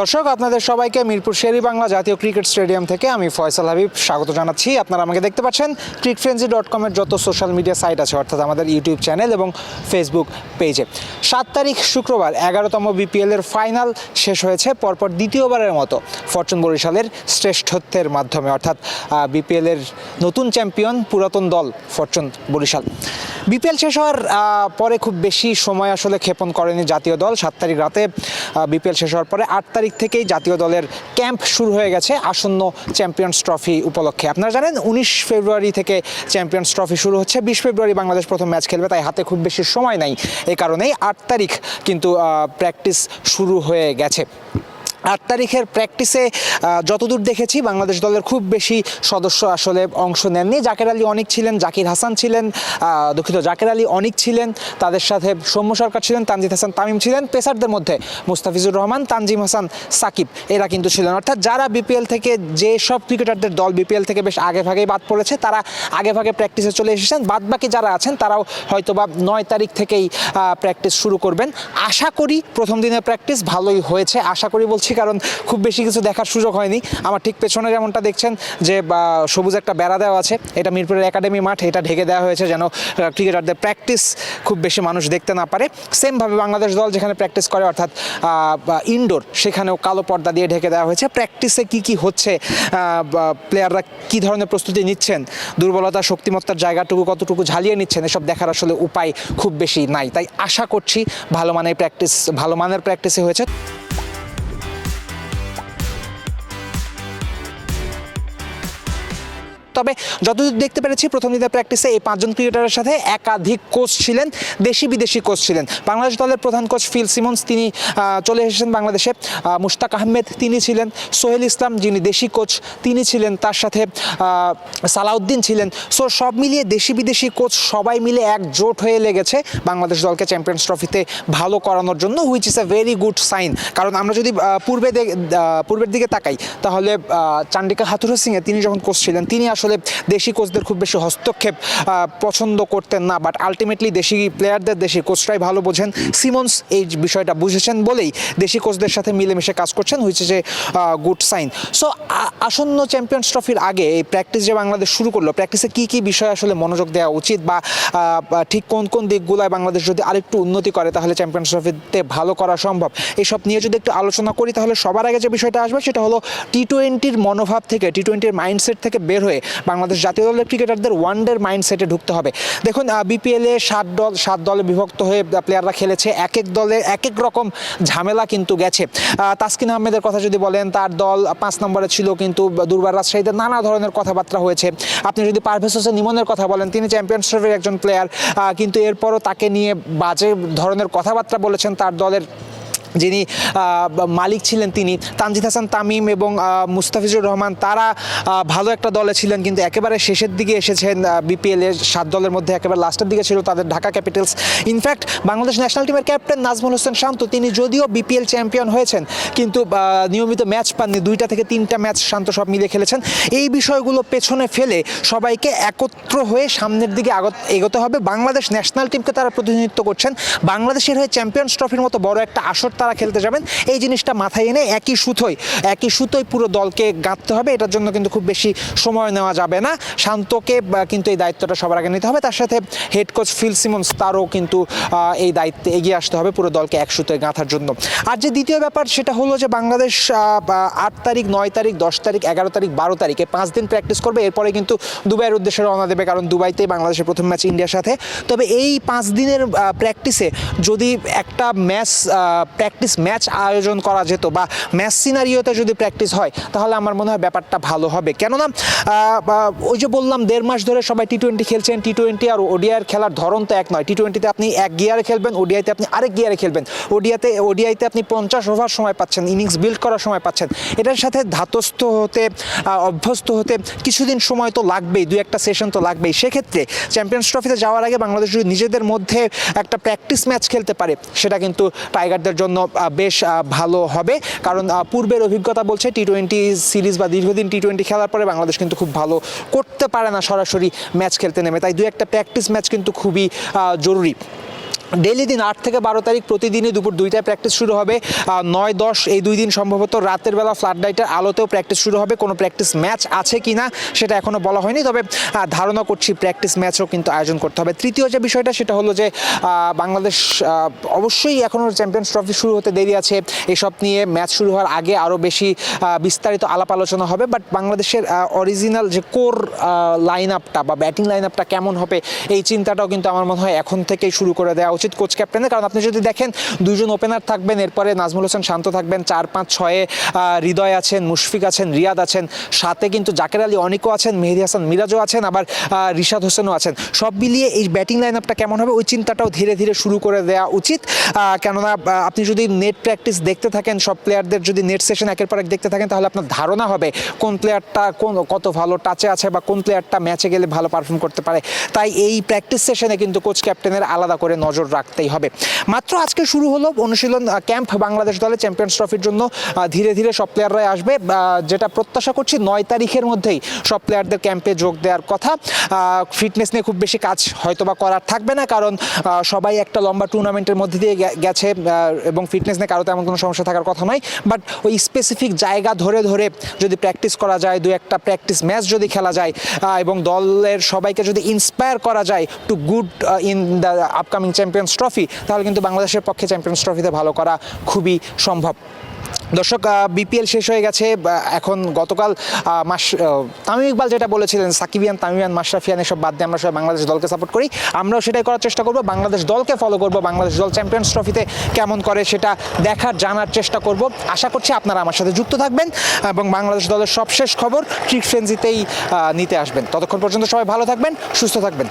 দর্শক, আপনাদের সবাইকে মিরপুর শেরি বাংলা জাতীয় ক্রিকেট স্টেডিয়াম থেকে আমি ফয়সাল হাবিব স্বাগত জানাচ্ছি। আপনারা আমাকে দেখতে পাচ্ছেন ক্রিক ফ্রেন্সি ডট কমের যত সোশ্যাল মিডিয়া সাইট আছে, অর্থাৎ আমাদের ইউটিউব চ্যানেল এবং ফেসবুক পেজে সাত তারিখ শুক্রবার, এগারোতম বিপিএল এর ফাইনাল শেষ হয়েছে, পরপর দ্বিতীয়বারের মতো ফরচুন বরিশালের শ্রেষ্ঠত্বের মাধ্যমে, অর্থাৎ বিপিএল এর নতুন চ্যাম্পিয়ন পুরাতন দল ফরচুন বরিশাল। বিপিএল শেষ হওয়ার পরে খুব বেশি সময় আসলে ক্ষেপণ করেনি জাতীয় দল। সাত তারিখ রাতে বিপিএল শেষ হওয়ার পরে আট তারিখ থেকেই জাতীয় দলের ক্যাম্প শুরু হয়ে গেছে আসন্ন চ্যাম্পিয়ন্স ট্রফি উপলক্ষে। আপনারা জানেন, উনিশ ফেব্রুয়ারি থেকে চ্যাম্পিয়ন্স ট্রফি শুরু হচ্ছে। বিশ ফেব্রুয়ারি বাংলাদেশ প্রথম ম্যাচ খেলবে, তাই হাতে খুব বেশি সময় নাই। এই কারণেই আট তারিখ কিন্তু প্র্যাকটিস শুরু হয়ে গেছে। আট তারিখের প্র্যাকটিসে যতদূর দেখেছি, বাংলাদেশ দলের খুব বেশি সদস্য আসলে অংশ নেননি। জাকের আলী অনেক ছিলেন, জাকির হাসান ছিলেন দুঃখিত, জাকের আলী অনেক ছিলেন, তাদের সাথে সৌম্য সরকার ছিলেন, তানজিদ হাসান তামিম ছিলেন, পেসারদের মধ্যে মুস্তাফিজুর রহমান, তানজিম হাসান, সাকিব, এরা কিন্তু ছিলেন। অর্থাৎ যারা বিপিএল থেকে, যে সব ক্রিকেটারদের দল বিপিএল থেকে বেশ আগে ভাগেই বাদ পড়েছে, তারা আগে ভাগে প্র্যাকটিসে চলে এসেছেন। বাদ বাকি যারা আছেন, তারাও হয়তো বা নয় তারিখ থেকেই প্র্যাকটিস শুরু করবেন। আশা করি প্রথম দিনের প্র্যাকটিস ভালোই হয়েছে। আশা করি বলছি কারণ খুব বেশি কিছু দেখার সুযোগ হয়নি। আমার ঠিক পেছনে যেমনটা দেখছেন যে সবুজ একটা বেড়া দেওয়া আছে। এটা মিরপুরের একাডেমি মাঠ, এটা ঢেকে দেওয়া হয়েছে যেন ক্রিকেটারদের প্র্যাকটিস খুব বেশি মানুষ দেখতে না পারে। সেমভাবে বাংলাদেশ দল যেখানে প্র্যাকটিস করে, অর্থাৎ ইনডোর সেখানেও কালো পর্দা দিয়ে ঢেকে দেওয়া হয়েছে। প্র্যাকটিসে কি কি হচ্ছে প্লেয়াররা কি ধরনের প্রস্তুতি নিচ্ছেন, দুর্বলতা, শক্তিমত্তার জায়গাটুকু কতটুকু ঝালিয়ে নিচ্ছেন, এসব দেখার আসলে উপায় খুব বেশি নাই। তাই আশা করছি ভালো মানের প্র্যাকটিস ভালো মানের প্র্যাকটিসে হয়েছে। তবে যতদূর দেখতে পেরেছি, প্রথম দিনের প্র্যাকটিসে এই পাঁচজন ক্রিকেটারের সাথে একাধিক কোচ ছিলেন দেশি বিদেশি কোচ ছিলেন। বাংলাদেশ দলের প্রধান কোচ ফিল সিমন্স, তিনি চলে এসেছেন বাংলাদেশে। মুশতাক আহমেদ তিনি ছিলেন, সোহেল ইসলাম যিনি দেশি কোচ তিনি ছিলেন, তার সাথে সালাউদ্দিন ছিলেন। সো সব মিলিয়ে দেশি বিদেশি কোচ সবাই মিলে একজোট হয়ে লেগেছে বাংলাদেশ দলকে চ্যাম্পিয়ন্স ট্রফিতে ভালো করানোর জন্য which is a very good sign কারণ আমরা যদি পূর্বে পূর্বের দিকে তাকাই, তাহলে চান্ডিকা হাথুর সিংয়ে তিনি যখন কোচ ছিলেন, তিনি আসলে দেশি কোচদের খুব বেশি হস্তক্ষেপ পছন্দ করতেন না বাট আলটিমেটলি দেশি প্লেয়ারদের দেশি কোচরাই ভালো বোঝেন। সিমন্স এই বিষয়টা বুঝেছেন বলেই দেশি কোচদের সাথে মিলেমিশে কাজ করছেন is a good sign so আসন্ন চ্যাম্পিয়ন্স ট্রফির আগে এই প্র্যাকটিস যে বাংলাদেশ শুরু করল প্র্যাকটিসে কি কি বিষয় আসলে মনোযোগ দেওয়া উচিত বা ঠিক কোন কোন দিকগুলোয় বাংলাদেশ যদি আরেকটু উন্নতি করে, তাহলে চ্যাম্পিয়ন্স ট্রফিতে ভালো করা সম্ভব? এইসব নিয়ে যদি একটু আলোচনা করি, তাহলে সবার আগে যে বিষয়টা আসবে, সেটা হলো টি টোয়েন্টির মনোভাব থেকে টি টোয়েন্টির মাইন্ডসেট থেকে বের হয়ে বাংলাদেশ জাতীয় দলের ক্রিকেটারদের ওয়ানডের মাইন্ডসেটে ঢুকতে হবে। দেখুন বিপিএলে সাত দল, সাত দলে বিভক্ত হয়ে প্লেয়াররা খেলেছে। এক এক দলে এক এক রকম ঝামেলা কিন্তু গেছে। তাসকিন আহমেদের কথা যদি বলেন, তার দল পাঁচ নম্বরে ছিল কিন্তু দুর্বার রাজশাহীতে নানা ধরনের কথাবার্তা হয়েছে। আপনি যদি পারভেজ হোসেন ইমনের কথা বলেন, তিনি চ্যাম্পিয়ন্স ট্রফির একজন প্লেয়ার কিন্তু এরপরও তাকে নিয়ে বাজে ধরনের কথাবার্তা বলেছেন তার দলের যিনি মালিক ছিলেন তিনি, তানজিদ হাসান তামিম এবং মুস্তাফিজুর রহমান, তারা ভালো একটা দলে ছিলেন, কিন্তু একেবারে শেষের দিকে এসেছেন বিপিএল এর সাত দলের মধ্যে একেবারে লাস্টের দিকে ছিল তাদের Dhaka capitals. In fact Bangladesh national টিমের ক্যাপ্টেন নাজমুল হোসেন শান্ত, তিনি যদিও বিপিএল চ্যাম্পিয়ন হয়েছেন, কিন্তু নিয়মিত ম্যাচ পাননি, দুইটা থেকে তিনটা ম্যাচ শান্ত সব মিলে খেলেছেন। এই বিষয়গুলো পেছনে ফেলে সবাইকে একত্র হয়ে সামনের দিকে আগত- এগোতে হবে। বাংলাদেশ ন্যাশনাল টিমকে তারা প্রতিনিধিত্ব করছেন। বাংলাদেশের হয়ে চ্যাম্পিয়ন্স ট্রফির মতো বড় একটা আসর তারা খেলতে যাবেন। এই জিনিসটা মাথায় এনে একই সুতোয় একই সুতোয় পুরো দলকে গাঁথতে হবে। এটার জন্য কিন্তু খুব বেশি সময় নেওয়া যাবে না। শান্তকে কিন্তু এই দায়িত্বটা সবার আগে নিতে হবে। তার সাথে হেড কোচ ফিল সিমন্স তারও কিন্তু এই দায়িত্বে এগিয়ে আসতে হবে পুরো দলকে এক সুতোয় গাঁথার জন্য। আর যে দ্বিতীয় ব্যাপার সেটা হলো যে বাংলাদেশ আট তারিখ, নয় তারিখ, দশ তারিখ, এগারো তারিখ, বারো তারিখে পাঁচ দিন প্র্যাকটিস করবে। এরপরে কিন্তু দুবাইয়ের উদ্দেশ্যে রওনা দেবে, কারণ দুবাইতেই বাংলাদেশের প্রথম ম্যাচ ইন্ডিয়ার সাথে। তবে এই পাঁচ দিনের প্র্যাকটিসে যদি একটা ম্যাচ প্র্যাকটিস ম্যাচ আয়োজন করা যেত বা ম্যাচ সিনারিওতে যদি প্র্যাকটিস হয়, তাহলে আমার মনে হয় ব্যাপারটা ভালো হবে। কেননা ওই যে বললাম, দেড় মাস ধরে সবাই টি টোয়েন্টি খেলছেন টি টোয়েন্টি আর ওডিআইয়ের খেলার ধরন তো এক নয়। টি টোয়েন্টিতে আপনি এক গিয়ারে খেলবেন ওডিআইতে আপনি আরেক গিয়ারে খেলবেন। ওডিআইতে ওডিআইতে আপনি পঞ্চাশ ওভার সময় পাচ্ছেন ইনিংস বিল্ড করার সময় পাচ্ছেন। এটার সাথে ধাতস্থ হতে অভ্যস্ত হতে কিছুদিন সময় তো লাগবেই, দুই একটা সেশন তো লাগবেই। সেক্ষেত্রে চ্যাম্পিয়ন্স ট্রফিতে যাওয়ার আগে বাংলাদেশ যদি নিজেদের মধ্যে একটা প্র্যাকটিস ম্যাচ খেলতে পারে, সেটা কিন্তু টাইগারদের জন্য আহ, বেশ ভালো হবে। কারণ পূর্বের অভিজ্ঞতা বলছে টি টোয়েন্টি সিরিজ বা দীর্ঘদিন টি টোয়েন্টি খেলার পরে বাংলাদেশ কিন্তু খুব ভালো করতে পারে না সরাসরি ম্যাচ খেলতে নেমে। তাই দু একটা প্র্যাকটিস ম্যাচ কিন্তু খুবই জরুরি। ডেলি দিন আট থেকে বারো তারিখ প্রতিদিনই দুপুর দুইটায় প্র্যাকটিস শুরু হবে। নয়, দশ, এই দুই দিন সম্ভবত রাতের বেলা ফ্লাড লাইটের আলোতেও প্র্যাকটিস শুরু হবে। কোনো প্র্যাকটিস ম্যাচ আছে কি না সেটা এখনও বলা হয়নি। তবে ধারণা করছি প্র্যাকটিস ম্যাচও কিন্তু আয়োজন করতে হবে। তৃতীয় যে বিষয়টা সেটা হলো যে বাংলাদেশ অবশ্যই এখনও চ্যাম্পিয়ন্স ট্রফি শুরু হতে দেরি আছে। এসব নিয়ে ম্যাচ শুরু হওয়ার আগে আরও বেশি বিস্তারিত আলাপ আলোচনা হবে। বাট বাংলাদেশের অরিজিনাল যে কোর লাইন আপটা বা ব্যাটিং লাইন আপটা কেমন হবে, এই চিন্তাটাও কিন্তু আমার মনে হয় এখন থেকেই শুরু করে দেওয়া উচিত কোচ ক্যাপ্টেনের কারণ আপনি যদি দেখেন দুজন ওপেনার থাকবেন, এরপরে নাজমুল হোসেন শান্ত থাকবেন, চার পাঁচ ছয়ে হৃদয় আছেন, মুশফিক আছেন, রিয়াদ আছেন, সাথে কিন্তু জাকের আলী অনিকও আছেন, মেহেদি হাসান মিরাজও আছেন, আবার রিশাদ হোসেনও আছেন। সব মিলিয়ে এই ব্যাটিং লাইন আপটা কেমন হবে, ওই চিন্তাটাও ধীরে ধীরে শুরু করে দেওয়া উচিত। কেননা আপনি যদি নেট প্র্যাকটিস দেখতে থাকেন, সব প্লেয়ারদের যদি নেট সেশন একের পর এক দেখতে থাকেন, তাহলে আপনার ধারণা হবে কোন প্লেয়ারটা কোন, কত ভালো টাচে আছে বা কোন প্লেয়ারটা ম্যাচে গেলে ভালো পারফর্ম করতে পারে। তাই এই প্র্যাকটিস সেশনে কিন্তু কোচ ক্যাপ্টেনের আলাদা করে নজর রাখতেই হবে। মাত্র আজকে শুরু হলো অনুশীলন ক্যাম্প বাংলাদেশ দলে চ্যাম্পিয়ন্স ট্রফির জন্য ধীরে ধীরে সব প্লেয়াররাই আসবে। যেটা প্রত্যাশা করছি, নয় তারিখের মধ্যেই সব প্লেয়ারদের ক্যাম্পে যোগ দেওয়ার কথা। ফিটনেস নিয়ে খুব বেশি কাজ হয়তো বা করার থাকবে না, কারণ সবাই একটা লম্বা টুর্নামেন্টের মধ্যে দিয়ে গেছে এবং ফিটনেস নিয়ে কারও তেমন কোনো সমস্যা থাকার কথা নয়। বাট ওই স্পেসিফিক জায়গা ধরে ধরে যদি প্র্যাকটিস করা যায়, দু একটা প্র্যাকটিস ম্যাচ যদি খেলা যায় এবং দলের সবাইকে যদি ইন্সপায়ার করা যায় to good in the upcoming champions trophy তাহলে কিন্তু বাংলাদেশের পক্ষে চ্যাম্পিয়ন্স ট্রফিতে ভালো করা খুবই সম্ভব। দর্শক বিপিএল শেষ হয়ে গেছে এখন গতকাল মাস তামিম ইকবাল যেটা বলেছিলেন সাকিবিয়ান তামিমিয়ান মাশরাফিয়ান এসব বাদ দিয়ে আমরা সবাই বাংলাদেশ দলকে সাপোর্ট করি। আমরাও সেটাই করার চেষ্টা করব, বাংলাদেশ দলকে ফলো করব, বাংলাদেশ দল চ্যাম্পিয়ন্স ট্রফিতে কেমন করে সেটা দেখার, জানার চেষ্টা করব। আশা করছি আপনারা আমার সাথে যুক্ত থাকবেন, এবং বাংলাদেশ দলের সবশেষ খবর ট্রিক ফ্রেন্সিতেই নিতে আসবেন। ততক্ষণ পর্যন্ত সবাই ভালো থাকবেন, সুস্থ থাকবেন।